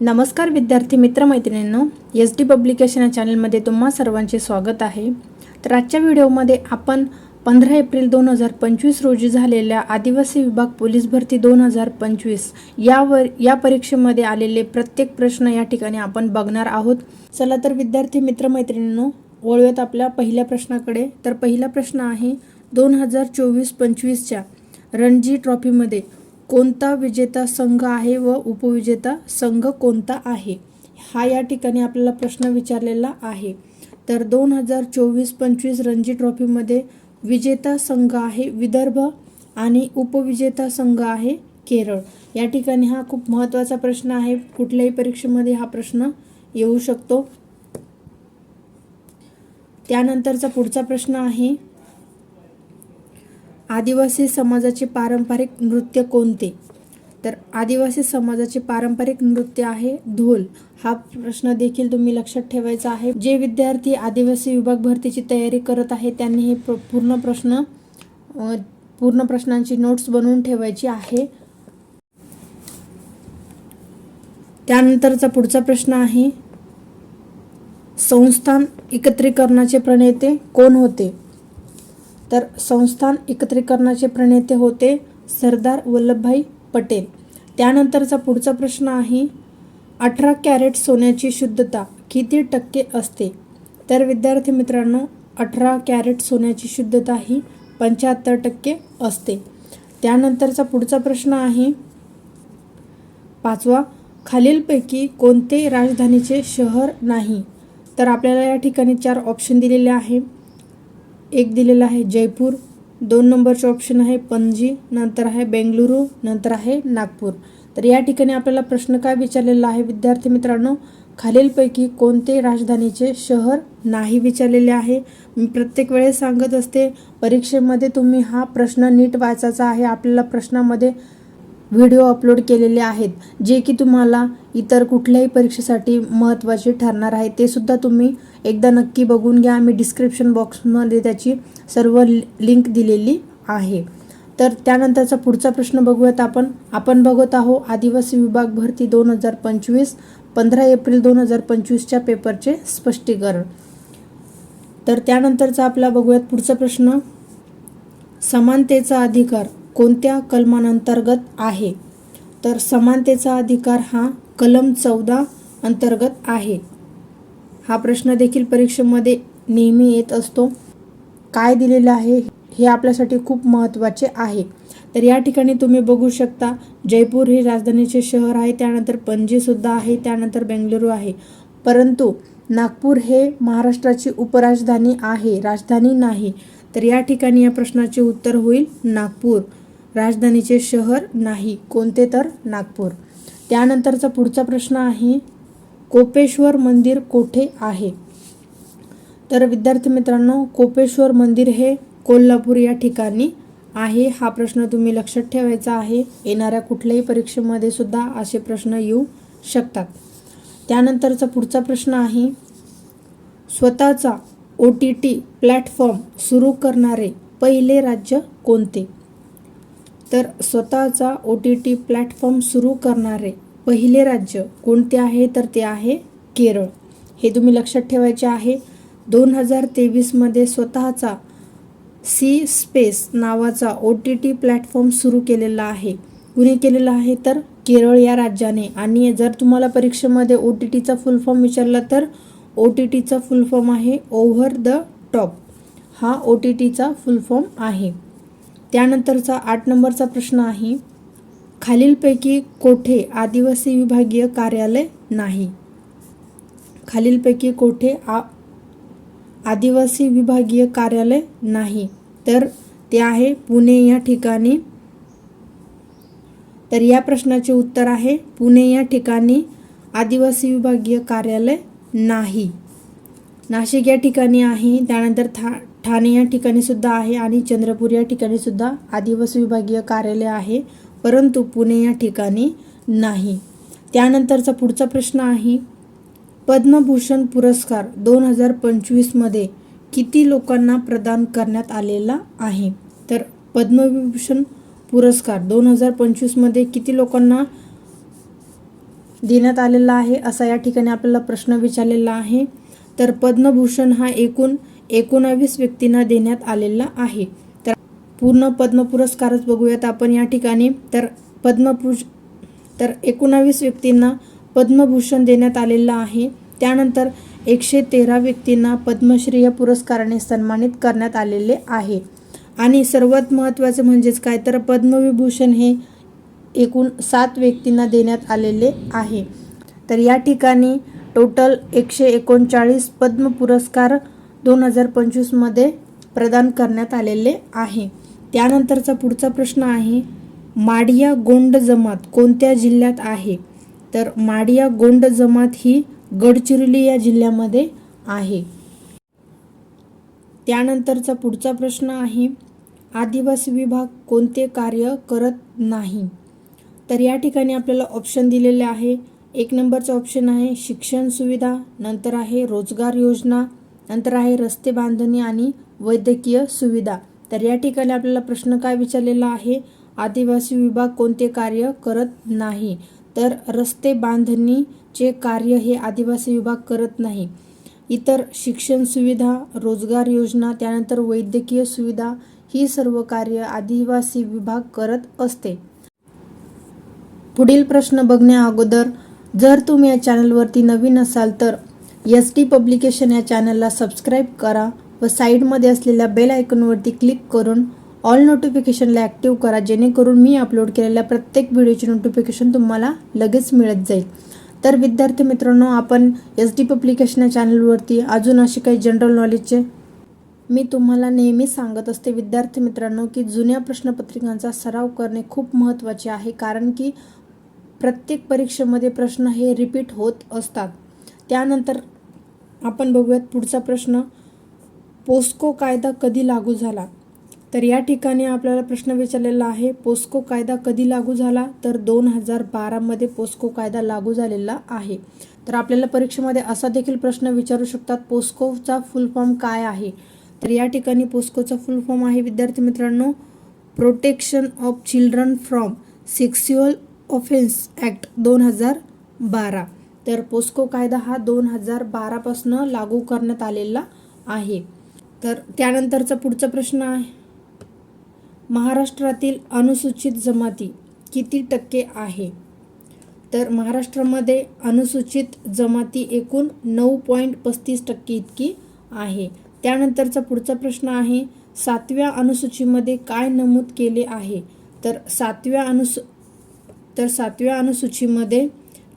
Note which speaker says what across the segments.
Speaker 1: नमस्कार विद्यार्थी मित्रमैत्रिणींनो S D publication या चॅनलमध्ये तुम्हा सर्वांचे स्वागत आहे. तर आजच्या व्हिडिओमध्ये आपण पंधरा एप्रिल दोन हजार पंचवीस रोजी झालेल्या आदिवासी विभाग पोलीस भरती दोन हजार पंचवीस यावर या परीक्षेमध्ये आलेले प्रत्येक प्रश्न या ठिकाणी आपण बघणार आहोत. चला तर विद्यार्थी मित्रमैत्रिणींनो वळूयात आपल्या पहिल्या प्रश्नाकडे. तर पहिला प्रश्न आहे दोन हजार चोवीस पंचवीसच्या रणजी ट्रॉफीमध्ये कोणता विजेता संघ आहे व उपविजेता संघ कोणता आहे? हा या ठिकाणी आपल्याला प्रश्न विचारलेला आहे. तर दोन हजार चोवीस पंचवीस रणजी ट्रॉफीमध्ये विजेता संघ आहे विदर्भ आणि उपविजेता संघ आहे केरळ. या ठिकाणी हा खूप महत्त्वाचा प्रश्न आहे. कुठल्याही परीक्षेमध्ये हा प्रश्न येऊ शकतो. त्यानंतरचा पुढचा प्रश्न आहे. आदिवासी समाजाचे पारंपरिक नृत्य कोणते? तर आदिवासी समाजाचे पारंपरिक नृत्य आहे ढोल. हा प्रश्न देखील तुम्ही लक्षात ठेवायचा आहे. जे विद्यार्थी आदिवासी विभाग भरतीची तयारी करत आहे त्यांनी हे प्र- पूर्ण प्रश्न पूर्ण प्रश्नांची नोट्स बनवून ठेवायची आहे. त्यानंतरचा पुढचा प्रश्न आहे संस्थान एकत्रीकरणाचे प्रणेते कोण होते? तर संस्थान एकत्रीकरणाचे प्रणेते होते सरदार वल्लभभाई पटेल. त्यानंतरचा पुढचा प्रश्न आहे अठरा कॅरेट सोन्याची शुद्धता किती टक्के असते? तर विद्यार्थी मित्रांनो अठरा कॅरेट सोन्याची शुद्धता ही पंच्याहत्तर टक्के असते. त्यानंतरचा पुढचा प्रश्न आहे पाचवा खालीलपैकी कोणते राजधानीचे शहर नाही? तर आपल्याला या ठिकाणी चार ऑप्शन दिलेले आहे. एक दिलेला आहे जयपूर दोन नंबरचे ऑप्शन आहे पणजी नंतर आहे बेंगलुरू नंतर आहे नागपूर. तर या ठिकाणी आपल्याला प्रश्न काय विचारलेला आहे विद्यार्थी मित्रांनो? खालीलपैकी कोणते राजधानीचे शहर नाही विचारलेले आहे? मी प्रत्येक वेळेस सांगत असते परीक्षेमध्ये तुम्ही हा प्रश्न नीट वाचायचा आहे. आपल्याला प्रश्नामध्ये व्हिडिओ अपलोड केलेले आहेत जे की तुम्हाला इतर कुठल्याही परीक्षेसाठी महत्त्वाचे ठरणार आहे. ते सुद्धा तुम्ही एकदा नक्की बघून घ्या. मी डिस्क्रिप्शन बॉक्समध्ये त्याची सर्व लिंक दिलेली आहे. तर त्यानंतरचा पुढचा प्रश्न बघूयात आपण. आपण बघत आहोत आदिवासी विभाग भरती दोन हजार पंचवीस पंधरा एप्रिल दोन हजार पंचवीसच्या पेपरचे स्पष्टीकरण. तर त्यानंतरचा आपला बघूयात पुढचा प्रश्न. समानतेचा अधिकार कोणत्या कलमांतर्गत आहे? तर समानतेचा अधिकार हा कलम चौदा अंतर्गत आहे. हा प्रश्न देखील परीक्षेमध्ये नेहमी येत असतो. काय दिलेलं आहे हे आपल्यासाठी खूप महत्त्वाचे आहे. तर या ठिकाणी तुम्ही बघू शकता जयपूर हे राजधानीचे शहर आहे त्यानंतर पणजीसुद्धा आहे त्यानंतर बेंगलुरू आहे. परंतु नागपूर हे महाराष्ट्राची उपराजधानी आहे राजधानी नाही. तर या ठिकाणी या प्रश्नाचे उत्तर होईल नागपूर राजधानीचे शहर नाही कोणते तर नागपूर. त्यानंतरचा पुढचा प्रश्न आहे कोपेश्वर मंदिर कोठे आहे? तर विद्यार्थी मित्रांनो कोपेश्वर मंदिर हे कोल्हापूर या ठिकाणी आहे. हा प्रश्न तुम्ही लक्षात ठेवायचा आहे. येणाऱ्या कुठल्याही परीक्षेमध्ये सुद्धा असे प्रश्न येऊ शकतात. त्यानंतरचा पुढचा प्रश्न आहे स्वतःचा ओ टी टी प्लॅटफॉर्म सुरू करणारे पहिले राज्य कोणते? तर स्वतःचा ओ टी टी प्लॅटफॉर्म सुरू करणारे पहिले राज्य कोणते आहे? तर ते आहे केरळ. हे तुम्ही लक्षात ठेवायचे आहे. दोन हजार तेवीसमध्ये स्वतःचा सी स्पेस नावाचा ओ टी टी प्लॅटफॉर्म सुरू केलेला आहे. कुणी केलेला आहे? तर केरळ या राज्याने. आणि जर तुम्हाला परीक्षेमध्ये ओ टी टीचा फुल फॉर्म विचारला तर ओ टी टीचा फुल फॉर्म आहे ओव्हर द टॉप हा ओ टी टीचा फुल फॉर्म आहे. त्यानंतरचा आठ नंबरचा प्रश्न आहे. खालीलपैकी कोठे आदिवासी विभागीय कार्यालय नाही. खालीलपैकी कोठे आ आदिवासी विभागीय कार्यालय नाही. तर ते आहे पुणे या ठिकाणी. तर या प्रश्नाचे उत्तर आहे पुणे या ठिकाणी आदिवासी विभागीय कार्यालय नाही. नाशिक या ठिकाणी आहे त्यानंतर ठा ठाणे या ठिकाणी सुद्धा आहे आणि चंद्रपूर या ठिकाणी सुद्धा आदिवासी विभागीय कार्यालय आहे. परंतु पुणे या ठिकाणी नाही. त्यानंतरचा पुढचा प्रश्न आहे पद्मभूषण पुरस्कार दोन हजार पंचवीसमध्ये किती लोकांना प्रदान करण्यात आलेला आहे? तर पद्मविभूषण पुरस्कार दोन हजार पंचवीसमध्ये किती लोकांना देण्यात आलेला आहे असा या ठिकाणी आपल्याला प्रश्न विचारलेला आहे. तर पद्मभूषण हा एकूण एकोणावीस व्यक्तींना देण्यात आलेला आहे. पूर्ण पद्म पुरस्कारच बघूयात आपण या ठिकाणी. तर पद्मपुष तर एकोणावीस व्यक्तींना पद्मभूषण देण्यात आलेलं आहे. त्यानंतर एकशे तेरा व्यक्तींना पद्मश्री या पुरस्काराने सन्मानित करण्यात आलेले आहे. आणि सर्वात महत्त्वाचे म्हणजेच काय? तर पद्मविभूषण हे एकूण सात व्यक्तींना देण्यात आलेले आहे. तर या ठिकाणी टोटल एकशे एकोणचाळीस पद्म पुरस्कार दोन हजार पंचवीसमध्ये प्रदान करण्यात आलेले आहे. त्यानंतरचा पुढचा प्रश्न आहे माडिया गोंड जमात कोणत्या जिल्ह्यात आहे? तर माडिया गोंड जमात ही गडचिरोली या जिल्ह्यामध्ये आहे. त्यानंतरचा पुढचा प्रश्न आहे आदिवासी विभाग कोणते कार्य करत नाही? तर या ठिकाणी आपल्याला ऑप्शन दिलेले आहे. एक नंबरचा ऑप्शन आहे शिक्षण सुविधा नंतर आहे रोजगार योजना नंतर आहे रस्ते बांधणी आणि वैद्यकीय सुविधा. तर या ठिकाणी आपल्याला प्रश्न काय विचारलेला आहे? आदिवासी विभाग कोणते कार्य करत नाही? तर रस्ते बांधणीचे कार्य हे आदिवासी विभाग करत नाही. इतर शिक्षण सुविधा रोजगार योजना त्यानंतर वैद्यकीय सुविधा ही सर्व कार्य आदिवासी विभाग करत असते. पुढील प्रश्न बघण्या अगोदर जर तुम्ही या चॅनलवरती नवीन असाल तर एस टी पब्लिकेशन या चॅनलला सबस्क्राईब करा. व साईडमध्ये असलेल्या बेल आयकॉनवरती क्लिक करून ऑल नोटिफिकेशनला ॲक्टिव्ह करा जेणेकरून मी अपलोड केलेल्या प्रत्येक व्हिडिओची नोटिफिकेशन तुम्हाला लगेच मिळत जाईल. तर विद्यार्थी मित्रांनो आपण एस डी पब्लिकेशन या चॅनलवरती अजून असे काही जनरल नॉलेजचे मी तुम्हाला नेहमी सांगत असते विद्यार्थी मित्रांनो की जुन्या प्रश्नपत्रिकांचा सराव करणे खूप महत्त्वाचे आहे कारण की प्रत्येक परीक्षेमध्ये प्रश्न हे रिपीट होत असतात. त्यानंतर आपण बघूयात पुढचा प्रश्न. पोस्को कायदा कधी लागू झाला? तर या ठिकाणी आपल्याला प्रश्न विचारलेला आहे पोस्को कायदा कधी लागू झाला? तर दोन हजार बारामध्ये पोस्को कायदा लागू झालेला आहे. तर आपल्याला परीक्षेमध्ये असा देखील प्रश्न विचारू शकतात पोस्कोचा फुल फॉर्म काय आहे? तर या ठिकाणी पोस्कोचा फुल फॉर्म आहे विद्यार्थी मित्रांनो protection of children from sexual offence act दोन हजार बारा. तर पोस्को कायदा हा दोन हजार बारापासनं लागू करण्यात आलेला आहे. तर त्यानंतरचा पुढचा प्रश्न आहे. महाराष्ट्रातील अनुसूचित जमाती किती टक्के आहे? तर महाराष्ट्रामध्ये अनुसूचित जमाती एकूण नऊ पॉईंट पस्तीस टक्के इतकी आहे. त्यानंतरचा पुढचा प्रश्न आहे सातव्या अनुसूचीमध्ये काय नमूद केले आहे? तर सातव्या अनुसू तर सातव्या अनुसूचीमध्ये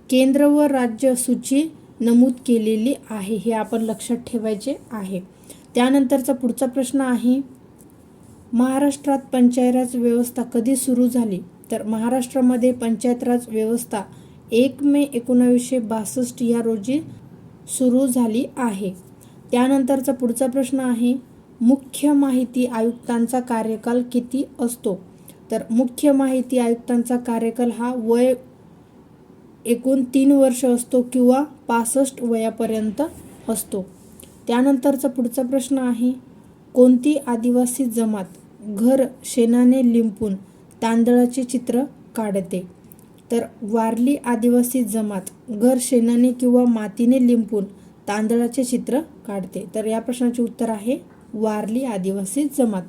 Speaker 1: केंद्र व राज्य सूची नमूद केलेली आहे हे आपण लक्षात ठेवायचे आहे. त्यानंतरचा पुढचा प्रश्न आहे महाराष्ट्रात पंचायतराज व्यवस्था कधी सुरू झाली? तर महाराष्ट्रामध्ये पंचायत राज व्यवस्था एक मे एकोणावीसशे बासष्ट या रोजी सुरू झाली आहे. त्यानंतरचा पुढचा प्रश्न आहे मुख्य माहिती आयुक्तांचा कार्यकाल किती असतो? तर मुख्य माहिती आयुक्तांचा कार्यकाल हा वय एकूण तीन वर्ष असतो किंवा पासष्ट वयापर्यंत असतो. त्यानंतरचा पुढचा प्रश्न आहे कोणती आदिवासी जमात घर शेणाने लिंपून तांदळाचे चित्र काढते? तर वारली आदिवासी जमात घर शेणाने किंवा मातीने लिंपून तांदळाचे चित्र काढते. तर या प्रश्नाचे उत्तर आहे वारली आदिवासी जमात.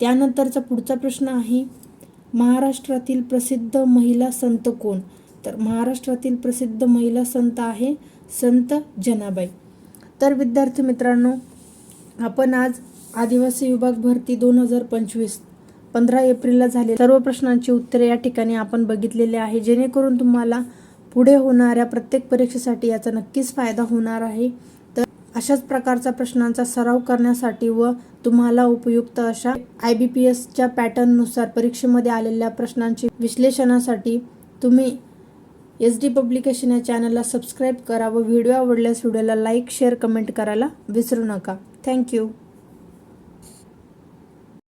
Speaker 1: त्यानंतरचा पुढचा प्रश्न आहे महाराष्ट्रातील प्रसिद्ध महिला संत कोण? तर महाराष्ट्रातील प्रसिद्ध महिला संत आहे संत जनाबाई. तर विद्यार्थी मित्रांनो आपण आज आदिवासी विभाग भरती दोन हजार पंचवीस पंधरा एप्रिलला झाले सर्व प्रश्नांची उत्तरे या ठिकाणी आपण बघितलेले आहे. जेणेकरून तुम्हाला पुढे होणाऱ्या प्रत्येक परीक्षेसाठी याचा नक्कीच फायदा होणार आहे. तर अशाच प्रकारचा प्रश्नांचा सराव करण्यासाठी व तुम्हाला उपयुक्त अशा आय बी पी एसच्या पॅटर्ननुसार परीक्षेमध्ये आलेल्या प्रश्नांची विश्लेषणासाठी तुम्ही एस डी पब्लिकेशन या चॅनलला सबस्क्राईब करा व व्हिडिओ आवडल्यास व्हिडिओला लाईक शेअर कमेंट करायला विसरू नका. थँक्यू